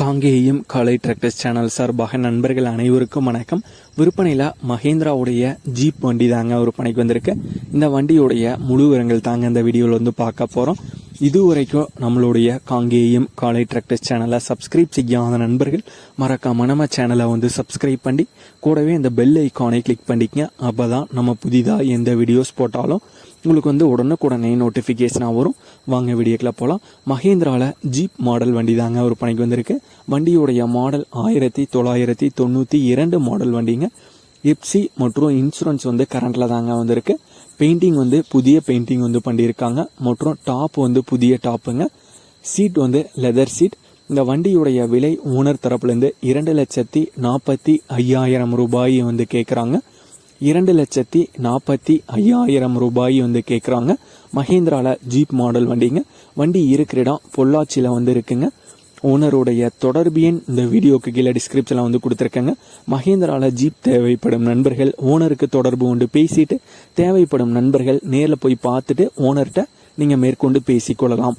காங்கேயம் காலை tractors channel சார்பாக நண்பர்கள் அனைவருக்கும் வணக்கம். விற்பனையில் மஹேந்திராவுடைய ஜீப் வண்டி தாங்க விற்பனைக்கு வந்திருக்கு. இந்த வண்டியுடைய முழு விவரங்கள் தாங்க இந்த வீடியோவில் வந்து பார்க்க போகிறோம் இதுவரைக்கும் நம்மளுடைய காங்கேயம் காலை டிராக்டர்ஸ் சேனலை சப்ஸ்கிரைப் செய்யாத நண்பர்கள் மறக்காம நம்ம சேனலை வந்து சப்ஸ்கிரைப் பண்ணி கூடவே இந்த பெல் ஐக்கானை கிளிக் பண்ணிக்கங்க. அப்போ தான் நம்ம புதிதாக எந்த வீடியோஸ் போட்டாலும் உங்களுக்கு வந்து உடனுக்குடனே நோட்டிஃபிகேஷனாக வரும். வாங்க வீடியோக்கில் போகலாம் மஹேந்திராவில் ஜீப் மாடல் வண்டி தாங்க ஒரு பணிக்கு வந்திருக்கு. வண்டியுடைய மாடல் ஆயிரத்தி தொள்ளாயிரத்தி தொண்ணூற்றி இரண்டு மாடல் வண்டிங்க. எப்சி மற்றும் இன்சூரன்ஸ் வந்து கரண்டில் தாங்க வந்திருக்கு. பெயிண்டிங் வந்து புதிய பெயிண்டிங் வந்து பண்ணியிருக்காங்க. மற்றும் டாப் வந்து புதிய டாப்புங்க சீட் வந்து லெதர் சீட் இந்த வண்டியுடைய விலை ஓனர் தரப்புலேருந்து இரண்டு லட்சத்தி நாற்பத்தி ஐயாயிரம் ரூபாய் வந்து கேட்குறாங்க இரண்டு லட்சத்தி நாற்பத்தி ஐயாயிரம் ரூபாய் வந்து கேட்குறாங்க மஹேந்திராவில் ஜீப் மாடல் வண்டிங்க. வண்டி இருக்கிற இடம் பொள்ளாச்சியில் வந்து இருக்குங்க. ஓனருடைய தொடர்பு எண் இந்த வீடியோக்கு கீழே டிஸ்கிரிப்ஷனில் வந்து கொடுத்துருக்கேங்க. மஹேந்திரால ஜீப் தேவைப்படும் நண்பர்கள் ஓனருக்கு தொடர்பு கொண்டு பேசிட்டு தேவைப்படும் நண்பர்கள் நேரில் போய் பார்த்துட்டு ஓனர்கிட்ட நீங்கள் மேற்கொண்டு பேசிக்கொள்ளலாம்.